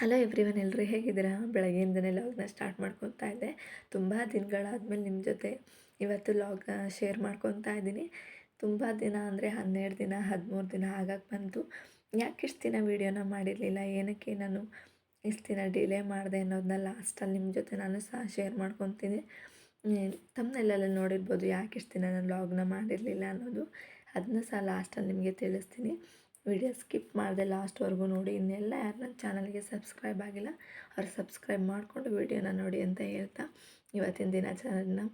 Hello everyone ಎಲ್ಲರೂ ಹೇಗಿದ್ದೀರಾ? ಬೆಳಗ್ಗೆಯಿಂದನೇ ಲಾಗ್ನ start ಮಾಡ್ಕೊತಾ ಇದ್ದೆ. ತುಂಬ ದಿನಗಳಾದಮೇಲೆ ನಿಮ್ಮ ಜೊತೆ ಇವತ್ತು ಲಾಗ್ನ ಶೇರ್ ಮಾಡ್ಕೊತಾ ಇದ್ದೀನಿ. ತುಂಬ ದಿನ ಅಂದರೆ ಹನ್ನೆರಡು ದಿನ, ಹದಿಮೂರು ದಿನ ಆಗಕ್ಕೆ ಬಂತು. ಯಾಕೆ ಇಷ್ಟು ದಿನ ವೀಡಿಯೋನ ಮಾಡಿರಲಿಲ್ಲ? ಏನಕ್ಕೆ ನಾನು ಇಷ್ಟು ದಿನ ಡಿಲೇ ಮಾಡಿದೆ ಅನ್ನೋದನ್ನ ಲಾಸ್ಟಲ್ಲಿ ನಿಮ್ಮ ಜೊತೆ ನಾನು ಸಹ ಶೇರ್ ಮಾಡ್ಕೊತೀನಿ ತಮ್ಮನೆಲ್ಲೆಲ್ಲ ನೋಡಿರ್ಬೋದು ಯಾಕೆ ಇಷ್ಟು ದಿನ ನಾನು ಲಾಗ್ನ ಮಾಡಿರಲಿಲ್ಲ ಅನ್ನೋದು. ಅದನ್ನ ಸಹ ಲಾಸ್ಟಲ್ಲಿ ನಿಮಗೆ ತಿಳಿಸ್ತೀನಿ. ವಿಡಿಯೋ ಸ್ಕಿಪ್ ಮಾಡಿದೆ ಲಾಸ್ಟ್ವರೆಗೂ ನೋಡಿ. ಇನ್ನೆಲ್ಲ ಯಾರು ನನ್ನ ಚಾನಲ್ಗೆ ಸಬ್ಸ್ಕ್ರೈಬ್ ಆಗಿಲ್ಲ, ಅವ್ರು ಸಬ್ಸ್ಕ್ರೈಬ್ ಮಾಡಿಕೊಂಡು ವಿಡಿಯೋನ ನೋಡಿ ಅಂತ ಹೇಳ್ತಾ ಇವತ್ತಿನ ದಿನ ದಿನಾಚರಣೆನ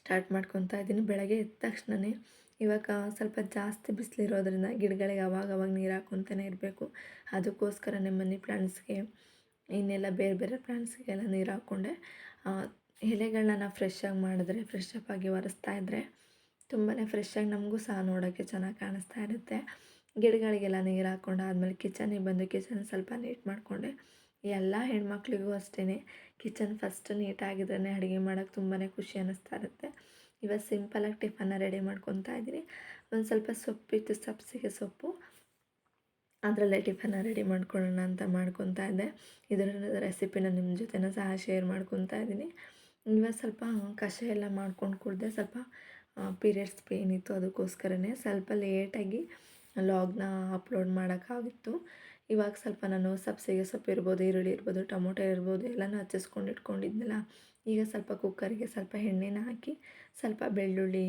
ಸ್ಟಾರ್ಟ್ ಮಾಡ್ಕೊತಾ ಇದ್ದೀನಿ. ಬೆಳಗ್ಗೆ ಎದ್ದ ತಕ್ಷಣವೇ ಇವಾಗ ಸ್ವಲ್ಪ ಜಾಸ್ತಿ ಬಿಸಿಲಿರೋದ್ರಿಂದ ಗಿಡಗಳಿಗೆ ಅವಾಗ ಅವಾಗ ನೀರು ಹಾಕ್ಕೊತಾನೆ ಇರಬೇಕು. ಅದಕ್ಕೋಸ್ಕರನೇ ಮನಿ ಪ್ಲಾಂಟ್ಸ್ಗೆ, ಇನ್ನೆಲ್ಲ ಬೇರೆ ಬೇರೆ ಪ್ಲಾಂಟ್ಸ್ಗೆಲ್ಲ ನೀರು ಹಾಕ್ಕೊಂಡೆ. ಎಲೆಗಳನ್ನ ಫ್ರೆಶ್ ಆಗಿ ಮಾಡಿದ್ರೆ, ಫ್ರೆಶ್ ಅಪ್ ಆಗಿ ಒರೆಸ್ತಾ ಇದ್ದರೆ ತುಂಬಾ ಫ್ರೆಶ್ಶಾಗಿ ನಮಗೂ ಸಹ ನೋಡೋಕ್ಕೆ ಚೆನ್ನಾಗಿ ಕಾಣಿಸ್ತಾ ಇರುತ್ತೆ. ಗಿಡಗಳಿಗೆಲ್ಲ ನೀರು ಹಾಕ್ಕೊಂಡು ಆದಮೇಲೆ ಕಿಚನಿಗೆ ಬಂದು ಕಿಚನ್ ಸ್ವಲ್ಪ ನೀಟ್ ಮಾಡಿಕೊಂಡೆ. ಎಲ್ಲ ಹೆಣ್ಮಕ್ಳಿಗೂ ಅಷ್ಟೇ ಕಿಚನ್ ಫಸ್ಟ್ ನೀಟಾಗಿದ್ರೇ ಅಡುಗೆ ಮಾಡೋಕ್ಕೆ ತುಂಬಾ ಖುಷಿ ಅನ್ನಿಸ್ತಾ ಇರುತ್ತೆ. ಇವತ್ತು ಸಿಂಪಲಾಗಿ ಟಿಫನ್ನ ರೆಡಿ ಮಾಡ್ಕೊತಾ ಇದ್ದೀನಿ. ಒಂದು ಸ್ವಲ್ಪ ಸೊಪ್ಪಿತ್ತು ಸಬ್ಸಿಗೆ ಸೊಪ್ಪು. ಅದರಲ್ಲೇ ಟಿಫನ್ನ ರೆಡಿ ಮಾಡ್ಕೊಳ್ಳೋಣ ಅಂತ ಮಾಡ್ಕೊತಾ ಇದ್ದೆ. ಇದರ ರೆಸಿಪಿನ ನಿಮ್ಮ ಜೊತೆನೂ ಸಹ ಶೇರ್ ಮಾಡ್ಕೊತಾ ಇದ್ದೀನಿ. ಇವತ್ತು ಸ್ವಲ್ಪ ಕಷಾಯ ಎಲ್ಲ ಮಾಡ್ಕೊಂಡು ಕುಡಿದೆ ಸ್ವಲ್ಪ ಪೀರಿಯಡ್ಸ್ ಪೇನ್ ಇತ್ತು ಅದಕ್ಕೋಸ್ಕರನೇ ಸ್ವಲ್ಪ ಲೇಟಾಗಿ ಲಾಗ್ನ ಅಪ್ಲೋಡ್ ಮಾಡೋಕ್ಕಾಗಿತ್ತು. ಇವಾಗ ಸ್ವಲ್ಪ ನಾನು ಸಬ್ಸಿಗೆ ಸೊಪ್ಪು ಇರ್ಬೋದು, ಈರುಳ್ಳಿ ಇರ್ಬೋದು, ಟೊಮೊಟೊ ಇರ್ಬೋದು, ಎಲ್ಲನೂ ಹಚ್ಚಿಸ್ಕೊಂಡು ಇಟ್ಕೊಂಡಿದ್ನಲ್ಲ. ಈಗ ಸ್ವಲ್ಪ ಕುಕ್ಕರಿಗೆ ಸ್ವಲ್ಪ ಎಣ್ಣೆನ ಹಾಕಿ, ಸ್ವಲ್ಪ ಬೆಳ್ಳುಳ್ಳಿ,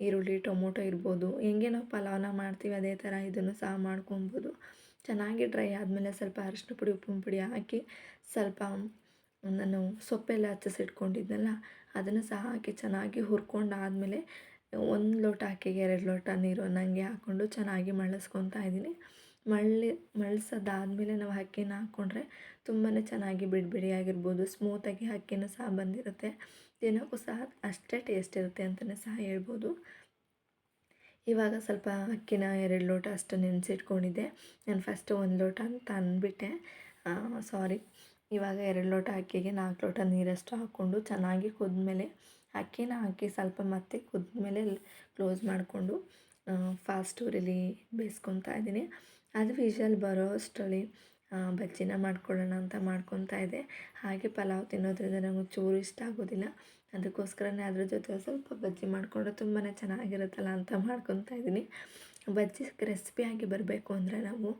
ಈರುಳ್ಳಿ, ಟೊಮೊಟೊ ಇರ್ಬೋದು. ಹೆಂಗೆ ನಾವು ಪಲಾವ್ನ ಮಾಡ್ತೀವಿ ಅದೇ ಥರ ಇದನ್ನು ಸಹ ಮಾಡ್ಕೊಬೋದು. ಚೆನ್ನಾಗಿ ಡ್ರೈ ಆದಮೇಲೆ ಸ್ವಲ್ಪ ಅರಿಶಿನ ಪುಡಿ ಉಪ್ಪಿನ ಪುಡಿ ಹಾಕಿ ಸ್ವಲ್ಪ ನಾನು ಸೊಪ್ಪೆಲ್ಲ ಹಚ್ಚಿಸಿಟ್ಕೊಂಡಿದ್ನಲ್ಲ, ಅದನ್ನು ಸಹ ಹಾಕಿ ಚೆನ್ನಾಗಿ ಹುರ್ಕೊಂಡಾದಮೇಲೆ ಒಂದು ಲೋಟ ಅಕ್ಕಿಗೆ ಎರಡು ಲೋಟ ನೀರು ಅನ್ನಂಗೆ ಹಾಕ್ಕೊಂಡು ಚೆನ್ನಾಗಿ ಮಳಸ್ಕೊತಾ ಇದ್ದೀನಿ. ಮಳ್ಳಿ ಮಳ್ಸೋದಾದ್ಮೇಲೆ ನಾವು ಅಕ್ಕಿನ ಹಾಕ್ಕೊಂಡ್ರೆ ತುಂಬಾ ಚೆನ್ನಾಗಿ ಬಿಡಿ ಆಗಿರ್ಬೋದು ಸ್ಮೂತಾಗಿ ಅಕ್ಕಿನೂ ಸಹ ಬಂದಿರುತ್ತೆ. ತಿನ್ನೋಕ್ಕೂ ಸಹ ಅಷ್ಟೇ ಟೇಸ್ಟ್ ಇರುತ್ತೆ ಅಂತಲೇ ಸಹ ಹೇಳ್ಬೋದು. ಇವಾಗ ಸ್ವಲ್ಪ ಅಕ್ಕಿನ ಎರಡು ಲೋಟ ಅಷ್ಟು ನೆನೆಸಿಟ್ಕೊಂಡಿದ್ದೆ. ನಾನು ಫಸ್ಟು ಒಂದು ಲೋಟ ಅಂತ ಅಂದ್ಬಿಟ್ಟೆ. ಸಾರಿ ಇವಾಗ ಎರಡು ಲೋಟ ಅಕ್ಕಿಗೆ ನಾಲ್ಕು ಲೋಟ ನೀರಷ್ಟು ಹಾಕ್ಕೊಂಡು ಚೆನ್ನಾಗಿ ಕುದ್ಮೇಲೆ ಅಕ್ಕಿನ ಹಾಕಿ ಸ್ವಲ್ಪ ಮತ್ತೆ ಕುದ್ಮೇಲೆ ಕ್ಲೋಸ್ ಮಾಡಿಕೊಂಡು ಫಾಸ್ಟ್ ಊರಲ್ಲಿ ಬೇಯಿಸ್ಕೊತಾ ಇದ್ದೀನಿ. ಅದು ವಿಷಲ್ ಬರೋ ಅಷ್ಟರಲ್ಲಿ ಬಜ್ಜಿನ ಮಾಡ್ಕೊಳ್ಳೋಣ ಅಂತ ಮಾಡ್ಕೊತಾ ಇದ್ದೆ ಹಾಗೆ ಪಲಾವ್ ತಿನ್ನೋದ್ರಿಂದ ನಮಗೆ ಚೂರು ಇಷ್ಟ ಆಗೋದಿಲ್ಲ. ಅದಕ್ಕೋಸ್ಕರನೇ ಅದ್ರ ಜೊತೆ ಸ್ವಲ್ಪ ಬಜ್ಜಿ ಮಾಡಿಕೊಂಡ್ರೆ ತುಂಬಾ ಚೆನ್ನಾಗಿರುತ್ತಲ್ಲ ಅಂತ ಮಾಡ್ಕೊತಾ ಇದ್ದೀನಿ. ಬಜ್ಜಿ ಕ್ರಿಸ್ಪಿಯಾಗಿ ಬರಬೇಕು ಅಂದರೆ ನಾವು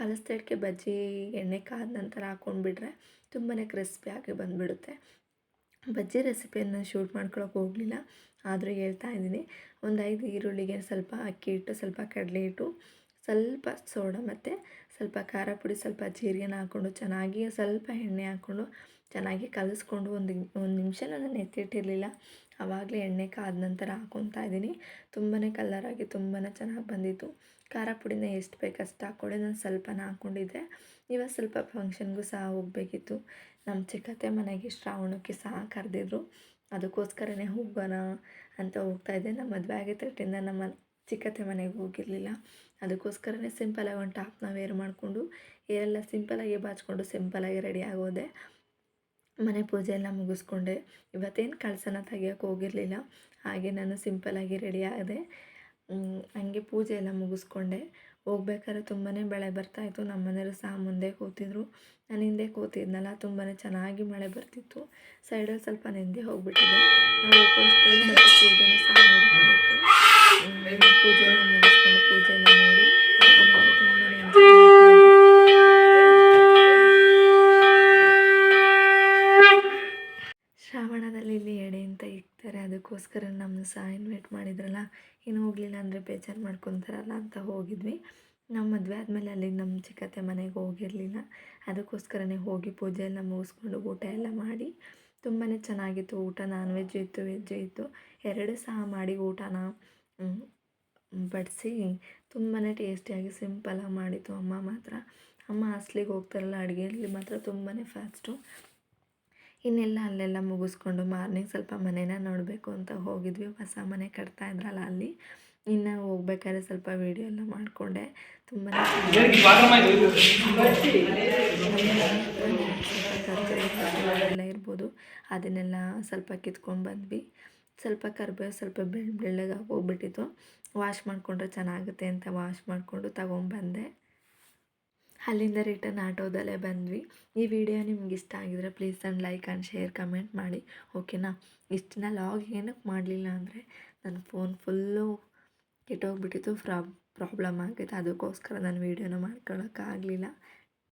ಕಲಸ್ತಡ್ಕೆ ಬಜ್ಜಿ ಎಣ್ಣೆ ಕಾದ ನಂತರ ಹಾಕ್ಕೊಂಡ್ಬಿಟ್ರೆ ತುಂಬಾ ಕ್ರಿಸ್ಪಿಯಾಗಿ ಬಂದುಬಿಡುತ್ತೆ. ಬಜ್ಜಿ ರೆಸಿಪಿಯನ್ನು ಶೂಟ್ ಮಾಡ್ಕೊಳಕ್ಕೆ ಹೋಗಲಿಲ್ಲ, ಆದರೂ ಹೇಳ್ತಾ ಇದ್ದೀನಿ. ಒಂದು ಐದು ಈರುಳ್ಳಿಗೆ ಸ್ವಲ್ಪ ಅಕ್ಕಿ ಹಿಟ್ಟು, ಸ್ವಲ್ಪ ಕಡಲೆ ಹಿಟ್ಟು, ಸ್ವಲ್ಪ ಸೋಡಾ ಮತ್ತು ಸ್ವಲ್ಪ ಖಾರ ಪುಡಿ, ಸ್ವಲ್ಪ ಜೀರಿಗೆನ ಹಾಕ್ಕೊಂಡು ಚೆನ್ನಾಗಿ ಸ್ವಲ್ಪ ಎಣ್ಣೆ ಹಾಕ್ಕೊಂಡು ಚೆನ್ನಾಗಿ ಕಲಿಸ್ಕೊಂಡು ಒಂದು ಒಂದು ನಿಮಿಷ ನಾನು ಎತ್ತಿಟ್ಟಿರಲಿಲ್ಲ. ಆವಾಗಲೇ ಎಣ್ಣೆ ಕಾದ ನಂತರ ಹಾಕೊತಾ ಇದ್ದೀನಿ. ತುಂಬಾ ಕಲ್ಲರಾಗಿ ತುಂಬಾ ಚೆನ್ನಾಗಿ ಬಂದಿತ್ತು. ಖಾರ ಪುಡಿನ ಎಷ್ಟು ಬೇಕು ಅಷ್ಟು ಹಾಕ್ಕೊಂಡೆ, ನಾನು ಸ್ವಲ್ಪನ ಹಾಕ್ಕೊಂಡಿದ್ದೆ. ಇವಾಗ ಸ್ವಲ್ಪ ಫಂಕ್ಷನ್ಗೂ ಸಹ ಹೋಗಬೇಕಿತ್ತು. ನಮ್ಮ ಚಿಕ್ಕತ್ತೆ ಮನೆಗೆ ಶ್ರಾವಣಕ್ಕೆ ಸಹ ಕರೆದಿದ್ರು. ಅದಕ್ಕೋಸ್ಕರನೇ ಹೋಗೋಣ ಅಂತ ಹೋಗ್ತಾ ಇದ್ದೆ. ನಮ್ಮ ಮದುವೆ ಆಗಿದ್ದರಿಂದ ನಮ್ಮ ಚಿಕ್ಕತ್ತೆ ಮನೆಗೆ ಹೋಗಿರಲಿಲ್ಲ. ಅದಕ್ಕೋಸ್ಕರನೇ ಸಿಂಪಲಾಗಿ ಒಂದು ಟಾಪ್ನ ವೇರ್ ಮಾಡಿಕೊಂಡು ಏರೆಲ್ಲ ಸಿಂಪಲಾಗಿ ಬಾಚಿಕೊಂಡು ಸಿಂಪಲಾಗಿ ರೆಡಿ ಆಗೋದೆ. ಮನೆ ಪೂಜೆ ಎಲ್ಲ ಮುಗಿಸ್ಕೊಂಡೆ. ಇವತ್ತೇನು ಕಳಸನ ತೆಗಿಯೋಕೆ ಹೋಗಿರಲಿಲ್ಲ. ಹಾಗೆ ನಾನು ಸಿಂಪಲಾಗಿ ರೆಡಿ ಆದೆ. ಹಂಗೆ ಪೂಜೆ ಎಲ್ಲ ಮುಗಿಸ್ಕೊಂಡೆ. ಹೋಗ್ಬೇಕಾದ್ರೆ ತುಂಬಾ ಮಳೆ ಬರ್ತಾಯಿತ್ತು ನಮ್ಮ ಮನೆಯವರು ಸಹ ಮುಂದೆ ಕೂತಿದ್ರು. ನಾನು ಹಿಂದೆ ಕೂತಿದ್ನಲ್ಲ ತುಂಬಾ ಚೆನ್ನಾಗಿ ಮಳೆ ಬರ್ತಿತ್ತು. ಸೈಡಲ್ಲಿ ಸ್ವಲ್ಪ ನೆಂದೆ ಹೋಗ್ಬಿಟ್ಟಿದೆ. ನಾವು ಪೂಜೆನೂ ಸಹ ಪೂಜೆ ಎಲ್ಲ ಮುಗಿಸ್ಕೊಂಡು ಪೂಜೆ ಎಲ್ಲ ಇಕ್ತಾರೆ ಅದಕ್ಕೋಸ್ಕರ ನಮ್ಮನ್ನು ಸಹ ಇನ್ವೈಟ್ ಮಾಡಿದ್ರಲ್ಲ, ಇನ್ನು ಹೋಗಲಿಲ್ಲ ಅಂದರೆ ಬೇಜಾರು ಮಾಡ್ಕೊತಾರಲ್ಲ ಅಂತ ಹೋಗಿದ್ವಿ. ನಮ್ಮ ಮದುವೆ ಆದಮೇಲೆ ಅಲ್ಲಿ ನಮ್ಮ ಚಿಕ್ಕತ್ತೆ ಮನೆಗೆ ಹೋಗಿರಲಿಲ್ಲ. ಅದಕ್ಕೋಸ್ಕರನೇ ಹೋಗಿ ಪೂಜೆ ಎಲ್ಲ ಮುಗಿಸ್ಕೊಂಡು ಊಟ ಎಲ್ಲ ಮಾಡಿ ತುಂಬಾ ಚೆನ್ನಾಗಿತ್ತು ಊಟ ನಾನ್ ವೆಜ್ ಇತ್ತು ವೆಜ್ ಇತ್ತು. ಎರಡು ಸಹ ಮಾಡಿ ಊಟನ ಬಡಿಸಿ ತುಂಬಾ ಟೇಸ್ಟಿಯಾಗಿ ಸಿಂಪಲಾಗಿ ಮಾಡಿತ್ತು ಅಮ್ಮ ಮಾತ್ರ. ಅಮ್ಮ ಹಾಸ್ಲಿಗೆ ಹೋಗ್ತಾರಲ್ಲ, ಅಡುಗೆಯಲ್ಲಿ ಮಾತ್ರ ತುಂಬಾ ಫಾಸ್ಟು ಇನ್ನೆಲ್ಲ ಅಲ್ಲೆಲ್ಲ ಮುಗಿಸ್ಕೊಂಡು ಮಾರ್ನಿಂಗ್ ಸ್ವಲ್ಪ ಮನೇನ ನೋಡಬೇಕು ಅಂತ ಹೋಗಿದ್ವಿ. ಹೊಸ ಮನೆ ಕಟ್ತಾ ಇದ್ರಲ್ಲ ಅಲ್ಲಿ. ಇನ್ನು ಹೋಗ್ಬೇಕಾದ್ರೆ ಸ್ವಲ್ಪ ವೀಡಿಯೋ ಎಲ್ಲ ಮಾಡಿಕೊಂಡೆ. ತುಂಬ ಎಲ್ಲ ಇರ್ಬೋದು. ಅದನ್ನೆಲ್ಲ ಸ್ವಲ್ಪ ಕಿತ್ಕೊಂಡು ಬಂದ್ವಿ. ಸ್ವಲ್ಪ ಕರ್ಬೇವು ಸ್ವಲ್ಪ ಬೆಳ್ಳ, ಬೆಳ್ಳಗಾಗಿ ಹೋಗ್ಬಿಟ್ಟಿತ್ತು. ವಾಶ್ ಮಾಡಿಕೊಂಡ್ರೆ ಚೆನ್ನಾಗುತ್ತೆ ಅಂತ ವಾಶ್ ಮಾಡಿಕೊಂಡು ತಗೊಂಬಂದೆ. ಅಲ್ಲಿಂದ ರಿಟರ್ನ್ ಆಟೋದಲ್ಲೇ ಬಂದ್ವಿ. ಈ ವಿಡಿಯೋ ನಿಮ್ಗೆ ಇಷ್ಟ ಆಗಿದ್ರೆ ಪ್ಲೀಸ್ ಒಂದು ಲೈಕ್ ಆ್ಯಂಡ್ ಶೇರ್ ಕಮೆಂಟ್ ಮಾಡಿ ಓಕೆನಾ ಇಷ್ಟು ದಿನ ಲಾಗ್ ಏನಕ್ಕೆ ಮಾಡಲಿಲ್ಲ ಅಂದರೆ ನನ್ನ ಫೋನ್ ಫುಲ್ಲು ಕೆಟ್ಟೋಗ್ಬಿಟ್ಟಿತ್ತು, ಫ್ರಾ ಪ್ರಾಬ್ಲಮ್ ಆಗಿತ್ತು. ಅದಕ್ಕೋಸ್ಕರ ನಾನು ವೀಡಿಯೋನ ಮಾಡ್ಕೊಳಕ್ಕಾಗಲಿಲ್ಲ.